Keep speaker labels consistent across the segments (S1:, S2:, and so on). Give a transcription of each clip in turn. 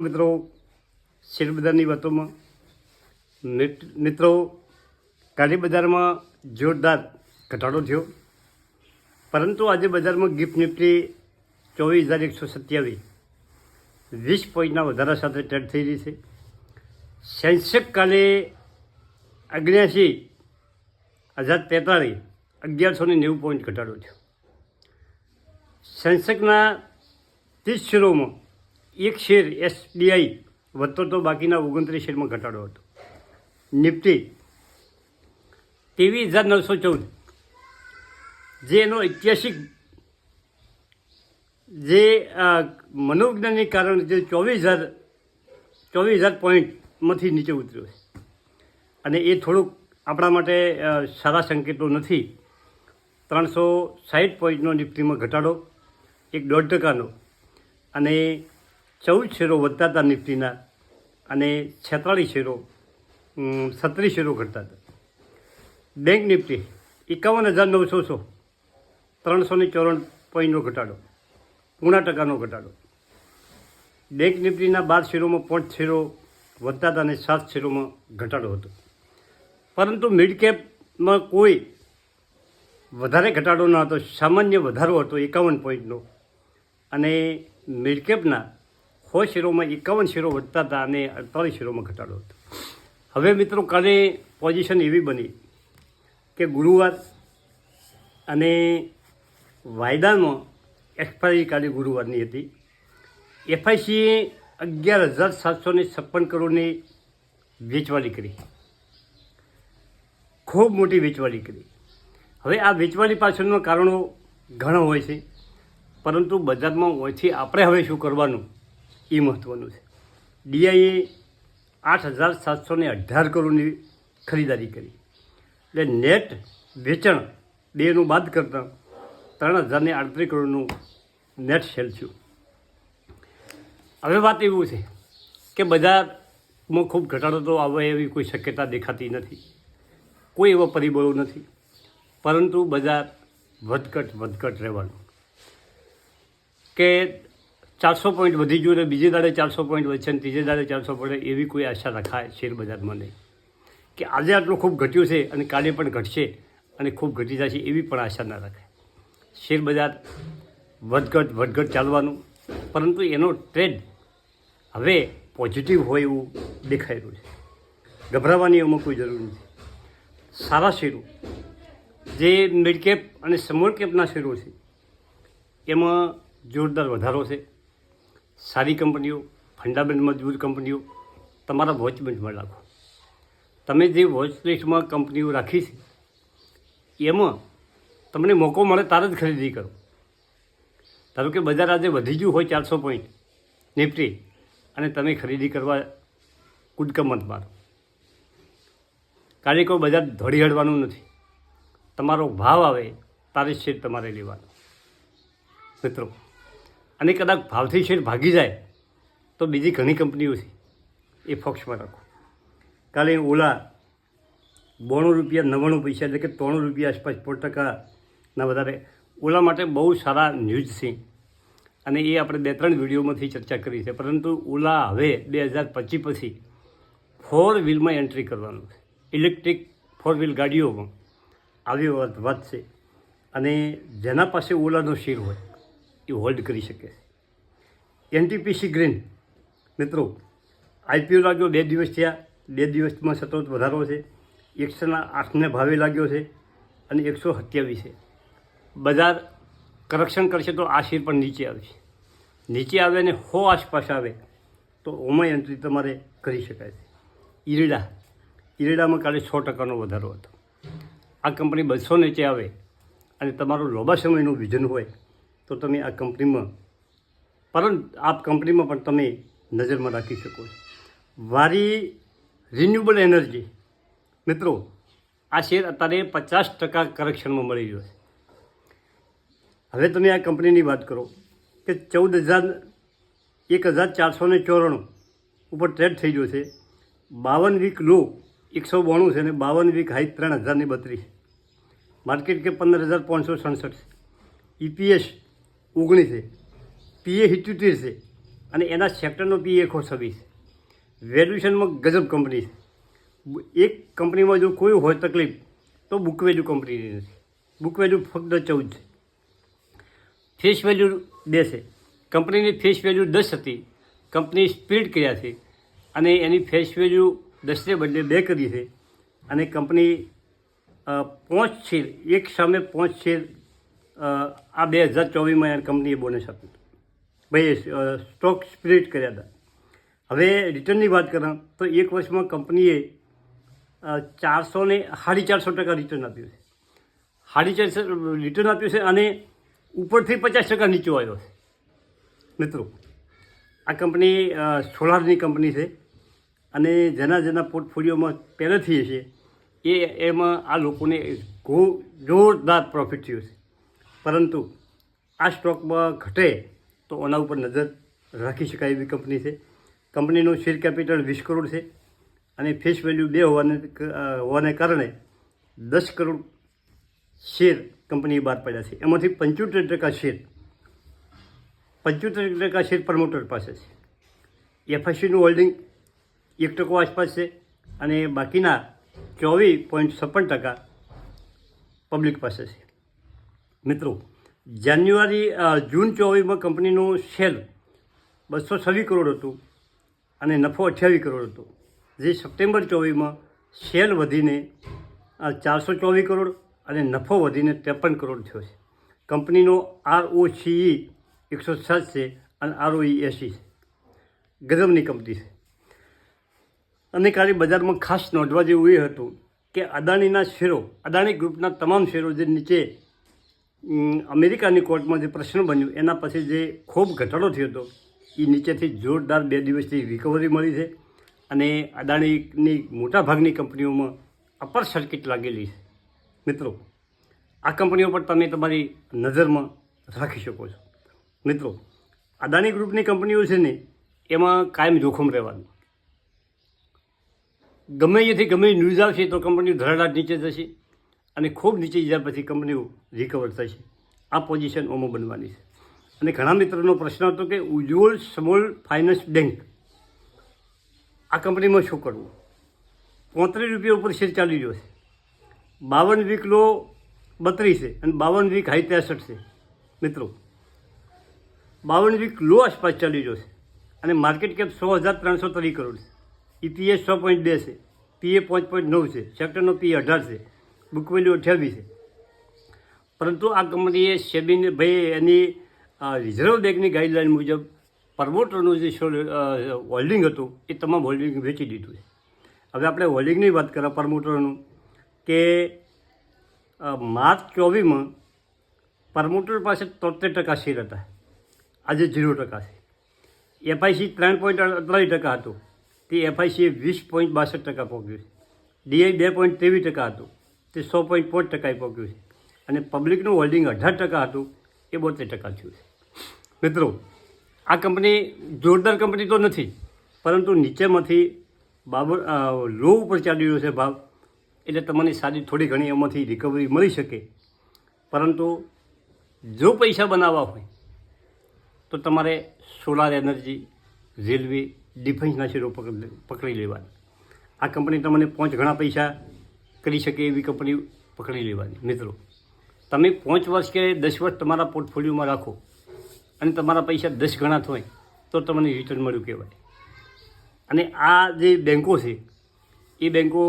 S1: મિત્રો, શેરબજારની વાતોમાં મિત્રો કાળી બજારમાં જોરદાર ઘટાડો થયો. પરંતુ આજે બજારમાં ગિફ્ટ નિફ્ટી ચોવીસ હજાર એકસો સત્યાવીસ. વીસ પોઈન્ટના વધારા સાથે ટ્રેડ થઈ રહી છે. સેન્સેક કાલે અગ્યાસી હજાર તેતાળીસ, અગિયારસો ને નેવું પોઈન્ટ ઘટાડો થયો. સેન્સેકના ત્રીસ શેરોમાં એક શેર એસબીઆઈ વધતો તો બાકીના ઓગણત્રીસ શેરમાં ઘટાડો હતો. નિફ્ટી ત્રેવીસ હજાર નવસો ચૌદ. જે એનો ઐતિહાસિક જે મનોવિજ્ઞાનને કારણે જે ચોવીસ હજાર ચોવીસ હજાર પોઈન્ટમાંથી નીચે ઉતર્યો છે. અને એ થોડુંક આપણા માટે સારા સંકેતો નથી. ત્રણસો સાઠ પોઈન્ટનો નિફ્ટીમાં ઘટાડો, એક દોઢ ટકાનો. અને ચૌદ શેરો વધતા હતા નિફ્ટીના અને છેતાળીસ શેરો છત્રીસ શેરો ઘટતા હતા બેંક નિફ્ટી એકાવન હજાર નવસો સો ત્રણસો ને ચોરણ પોઈન્ટનો ઘટાડો, પૂણા ટકાનો ઘટાડો. બેંક નિફ્ટીના બાર શેરોમાં પાંચ શેરો વધતા હતા અને સાત શેરોમાં ઘટાડો હતો. પરંતુ મિડ કેપમાં કોઈ વધારે ઘટાડો ન હતો સામાન્ય વધારો હતો એકાવન પોઈન્ટનો. અને મિડકેપના સો શેરોમાં, એકાવન શેરો વધતા હતા અને અડતાલીસ શેરોમાં ઘટાડો હતો. હવે મિત્રો કાલે પોઝિશન એવી બની કે ગુરુવાર અને વાયદામાં એક્સપાયરી કાલે ગુરુવારની હતી. એફઆઈસીએ અગિયાર હજાર સાતસો ને છપ્પન કરોડની વેચવાલી કરી. ખૂબ મોટી વેચવાલી કરી. હવે આ વેચવાલી પાછળના કારણો ઘણા હોય છે. પરંતુ બજારમાં ઓછી આપણે હવે શું કરવાનું? એ મહત્ત્વનું છે. ડીઆઈએ આઠ હજાર સાતસો ને અઢાર કરોડની ખરીદારી કરી. એટલે નેટ વેચાણ બેનું બાદ કરતાં ત્રણ હજારને આડત્રીસ કરોડનું નેટ સેલ થયું. હવે વાત એવું છે કે બજારમાં ખૂબ ઘટાડો તો આવે એવી કોઈ શક્યતા દેખાતી નથી. કોઈ એવા પરિબળો નથી. પરંતુ બજાર વધઘટ વધઘટ રહેવાનું. કે ચારસો પોઈન્ટ વધી ગયું ને બીજે દાડે ચારસો પોઈન્ટ વધશે ને ત્રીજે દાડે ચારસો પડે એવી કોઈ આશા રખાય શેર બજારમાં નહીં. કે આજે આટલું ખૂબ ઘટ્યું છે અને કાલે પણ ઘટશે અને ખૂબ ઘટી જશે એવી પણ આશા ના રખાય. શેર બજાર વધઘટ વધઘટ ચાલવાનું, પરંતુ એનો ટ્રેન્ડ હવે પોઝિટિવ હોય એવું દેખાઈ રહ્યું છે. ગભરાવાની એમાં કોઈ જરૂર નથી. સારા શેરો, જે મિડ કેપ અને સ્મોલ કેપના શેરો છે, એમાં જોરદાર વધારો છે. સારી કંપનીઓ ફંડામેન્ટ મજબૂત કંપનીઓ, તમારા વોચ બેન્ચમાં રાખો. તમે જે વોચ લિસ્ટમાં કંપનીઓ રાખી છે, એમાં તમને મોકો મળે તાર જ ખરીદી કરો. ધારો કે બજાર આજે વધી ગયું હોય ચારસો પોઈન્ટ નિફ્ટી અને તમે ખરીદી કરવા કૂદકા મત મારો. કારણ કે બજાર ધોળી હડવાનું નથી. તમારો ભાવ આવે, તારે શેર તમારે લેવાનો. મિત્રો અને કદાચ ભાવથી શેર ભાગી જાય, તો બીજી ઘણી કંપનીઓ છે. એ ફોક્સમાં રાખો. કાલે ઓલા બોણું રૂપિયા નવ્વાણું પૈસા એટલે કે ત્રણું રૂપિયા આસપાસ પોર ટકાના વધારે. ઓલા માટે બહુ સારા ન્યૂઝ છે. અને એ આપણે બે ત્રણ વિડીયોમાંથી ચર્ચા કરી છે. પરંતુ ઓલા હવે બે હજાર પચીસ પછી ફોર વ્હીલમાં એન્ટ્રી કરવાનું છે. ઇલેક્ટ્રિક ફોર વ્હીલ ગાડીઓમાં. આવી છે. અને જેના પાસે ઓલાનો શેર હોય એ હોલ્ડ કરી શકે એનટીપીસી ગ્રીન, મિત્રો આઈપીઓ લાગ્યો બે દિવસ થયા, બે દિવસમાં સતત વધારો છે. એકસોના આઠને ભાવે લાગ્યો છે અને એકસો સત્યાવીસે બજાર કરક્શન કરશે તો આ શેર પણ નીચે આવશે. નીચે આવે અને હો આસપાસ આવે, તો ઓમાં એન્ટ્રી તમારે કરી શકાય છે. ઈરડા, ઈરડામાં કાલે સો ટકાનો વધારો હતો. આ કંપની બસો નીચે આવે અને તમારું લાંબા સમયનું વિઝન હોય તો તમે આ કંપનીમાં પરંતુ આ કંપનીમાં પણ તમે નજરમાં રાખી શકો છો. વારી રિન્યુએબલ એનર્જી મિત્રો, આ શેર અત્યારે પચાસ ટકા કરેક્શનમાં મળી ગયો છે. હવે તમે આ કંપનીની વાત કરો કે ચૌદ હજાર, એક હજાર ચારસો ને ચોરાણું ઉપર ટ્રેડ થઈ ગયો છે. બાવન વીક લો એકસો બોણું છે અને બાવન વીક હાઈ ત્રણ હજારની બત્રીસ. માર્કેટ કે પંદર હજાર પાંચસો સડસઠ ઈપીએસ ઓગણીસ પીએ સિત્યોતેર છે અને એના સેક્ટરનો પી એકસો છવ્વીસ વેલ્યુએશનમાં ગજબ કંપની છે. એક કંપનીમાં જો કોઈ હોય તકલીફ, તો બુક વેલ્યુ કંપનીની નથી. બુક વેલ્યુ ફક્ત ચૌદ છે. ફેસ વેલ્યુ બે છે. કંપનીની ફેસ વેલ્યુ દસ હતી. કંપની સ્પીડ કર્યા છે અને એની ફેસ વેલ્યુ દસને બદલે બે કરી છે. અને કંપની પાંચ શેર એક સામે પાંચ શેર આ બે હજાર ચોવીસમાં કંપનીએ બોનસ આપ્યું. ભાઈ સ્ટોક સ્પ્લિટ કર્યા હતા. હવે રિટર્નની વાત કਰਾਂ તો એક વર્ષમાં કંપનીએ ચારસો ને, સાડી ચારસો ટકા રિટર્ન આપ્યું છે. સાડી ચારસો રિટર્ન આપ્યું છે અને ઉપરથી પચાસ ટકા નીચો આવ્યો છે. મિત્રો, આ કંપની સોલારની કંપની છે અને જેના જેના પોર્ટફોલિયોમાં પહેલેથી છે એ, એમાં આ લોકોને જોરદાર પ્રોફિટ થયું છે. પરંતુ આ સ્ટોકમાં ઘટે તો એના ઉપર નજર રાખી શકાય એવી કંપની છે. કંપનીનું શેર કેપિટલ વીસ કરોડ છે અને ફેસ વેલ્યુ બે હોવાને હોવાને કારણે દસ કરોડ શેર કંપનીએ બહાર પાડ્યા છે. એમાંથી પંચોતેર ટકા શેર, પંચોતેર ટકા શેર પ્રમોટર પાસે છે. એફઆઈસીનું હોલ્ડિંગ એક ટકો આસપાસ છે અને બાકીના ચોવીસ પોઈન્ટ છપ્પન ટકા પબ્લિક પાસે છે. મિત્રો, જાન્યુઆરી જૂન ચોવીસમાં કંપનીનું સેલ બસો છવ્વીસ કરોડ હતું અને નફો અઠ્યાવીસ કરોડ હતો. જે સપ્ટેમ્બર ચોવીસમાં સેલ વધીને ચારસો ચોવીસ કરોડ અને નફો વધીને ત્રેપન કરોડ થયો છે. કંપનીનો આર ઓ સીઈ એકસો સાત છે અને આરઓઈ એસી છે. ગજબની કંપની છે. અને કાલે બજારમાં ખાસ નોંધવા જેવું એ હતું કે અદાણીના શેરો, અદાણી ગ્રુપના તમામ શેરો જે નીચે અમેરિકાની કોર્ટમાં જે પ્રશ્ન બન્યું, એના પછી જે ખૂબ ઘટાડો થયો હતો એ નીચેથી જોરદાર બે દિવસથી રિકવરી મળી છે અને અદાણીની મોટાભાગની કંપનીઓમાં અપર સર્કિટ લાગેલી છે. મિત્રો, આ કંપનીઓ પર તમે તમારી નજરમાં રાખી શકો છો. મિત્રો, અદાણી ગ્રુપની કંપનીઓ છે ને, એમાં કાયમ જોખમ રહેવાનું. ગમે અહીંયાથી ગમે ન્યૂઝ આવશે તો કંપનીઓ ધરાડાટ નીચે જશે. અને ખૂબ નીચે ગયા પછી કંપનીઓ રિકવર થશે આ પોઝિશન ઓમાં બનવાની છે. અને ઘણા મિત્રોનો પ્રશ્ન હતો કે ઉજ્જવલ સ્મોલ ફાઇનાન્સ બેંક આ કંપનીમાં શું કરવું? પોત્રીસ રૂપિયા ઉપર શેર ચાલી રહ્યો છે. બાવન વીક લો બત્રીસ છે અને બાવન વીક હાઈ ત્રેસઠ છે. મિત્રો, બાવન વીક લો આસપાસ ચાલી રહ્યો છે. અને માર્કેટ કેપ સો હજાર ત્રણસો ત્રીસ કરોડ છે. ઈપીએસ છ પોઈન્ટ બે છે. પીએ પાંચ પોઈન્ટ નવ છે. સેક્ટરનો પી અઢાર છે. બુક વેલ્યુ અઠ્યાવીસ છે. પરંતુ આ કંપનીએ સેબીને ભાઈ એની રિઝર્વ બેંકની ગાઈડલાઇન મુજબ પ્રમોટરનું જે હોલ્ડિંગ હતું, એ તમામ હોલ્ડિંગ વેચી દીધું છે. હવે આપણે હોલ્ડિંગની વાત કરીએ પ્રમોટરનું કે માર્ચ ચોવીસમાં પ્રમોટર પાસે તોતેર ટકા શેર હતા. આજે ઝીરો ટકા છે. એફઆઈસી ત્રણ પોઈન્ટ અડતાલીસ ટકા હતું. તે એફઆઈસીએ વીસ પોઈન્ટ બાસઠ ટકા પહોંચ્યું છે. ડીઆઈ બે પોઈન્ટ ત્રેવીસ ટકા હતું. તે સો પોઈન્ટ પાંચ ટકાએ પહોંચ્યું છે. અને પબ્લિકનું હોલ્ડિંગ અઢાર ટકા હતું, એ બોતેર ટકા થયું છે. મિત્રો, આ કંપની જોરદાર કંપની તો નથી, પરંતુ નીચેમાંથી બાબર લો ઉપર ચાલી રહ્યો છે ભાવ, એટલે તમને સારી થોડી ઘણી એમાંથી રિકવરી મળી શકે. પરંતુ જો પૈસા બનાવવા હોય, તો તમારે સોલાર એનર્જી રેલવે ડિફેન્સના શેરો પકડી લેવાના. આ કંપની તમને પાંચ ઘણા પૈસા કરી શકે એવી કંપની પકડી લેવાની, મિત્રો. તમે પાંચ વર્ષ કે દસ વર્ષ તમારા પોર્ટફોલિયોમાં રાખો અને તમારા પૈસા દસ ગણા થાય, તો તમને રિટર્ન મળ્યું કહેવાય. અને આ જે બેંકો છે, એ બેંકો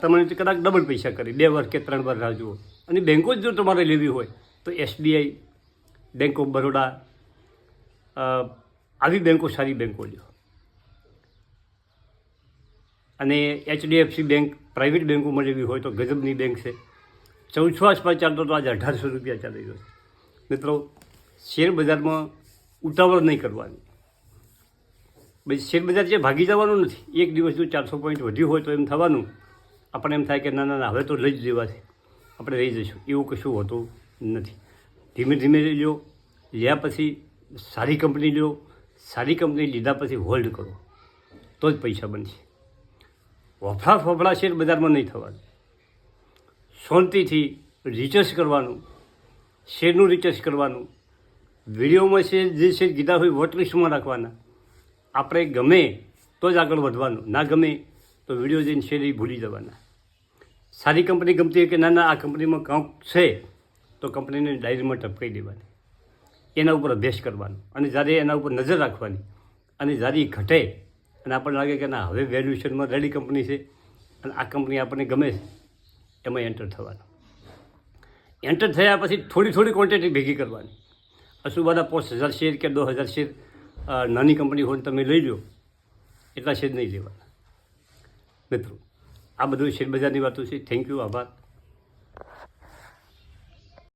S1: તમને કદાચ ડબલ પૈસા કરે, બે વર્ષ કે ત્રણ વર્ષ રાહ જુઓ. અને બેંકો જ જો તમારે લેવી હોય, તો એસબીઆઈ બેંક ઓફ બરોડા આવી બેંકો, સારી બેંકો લ્યો. અને એચડીએફસી બેંક પ્રાઇવેટ બેંકોમાં લેવી હોય તો ગજબની બેંક છે. ચૌદસો આસપાસ ચાલતો તો આજે અઢારસો રૂપિયા ચાલી રહ્યો છે. મિત્રો, શેર બજારમાં ઉતાવળ નહીં કરવાની. પછી શેર બજાર જે ભાગી જવાનું નથી, એક દિવસ જો ચારસો પોઈન્ટ વધ્યું હોય તો એમ થવાનું. આપણે એમ થાય કે ના ના હવે તો લઈ જ લેવા આપણે રહી જઈશું. એવું કશું હોતું નથી. ધીમે ધીમે લો લ્યા પછી સારી કંપની લો સારી કંપની લીધા પછી હોલ્ડ કરો. તો જ પૈસા બનશે. વફડા ફફડા શેર બજારમાં નહીં થવાનું. શાંતિથી રિચર્ચ કરવાનું, શેરનું રિચર્ચ કરવાનું. વિડીયોમાં છે, જે શેર કીધા હોય વોટલિસ્ટમાં રાખવાના. આપણે ગમે તો જ આગળ વધવાનું, ના ગમે તો વીડિયો જઈને શેર એ ભૂલી જવાના. સારી કંપની ગમતી હોય કે ના ના, આ કંપનીમાં કાંક છે, તો કંપનીને ડાયરીમાં ટપકાઈ દેવાની. એના ઉપર અભ્યાસ કરવાનો અને જ્યારે એના ઉપર નજર રાખવાની અને જ્યારે ઘટે અને આપણને લાગે કે ના, હવે વેલ્યુએશનમાં રેડી કંપની છે અને આ કંપની આપણને ગમે છે, એમાં એન્ટર થવાનું. એન્ટર થયા પછી થોડી થોડી ક્વોન્ટિટી ભેગી કરવાની. અસુબાના પાંચ હજાર શેર કે દો હજાર શેર નાની કંપની હોય તમે લઈ લો એટલા શેર નહીં લેવાના. મિત્રો, આ બધું શેરબજારની વાતો છે. થેન્ક યુ આભાર.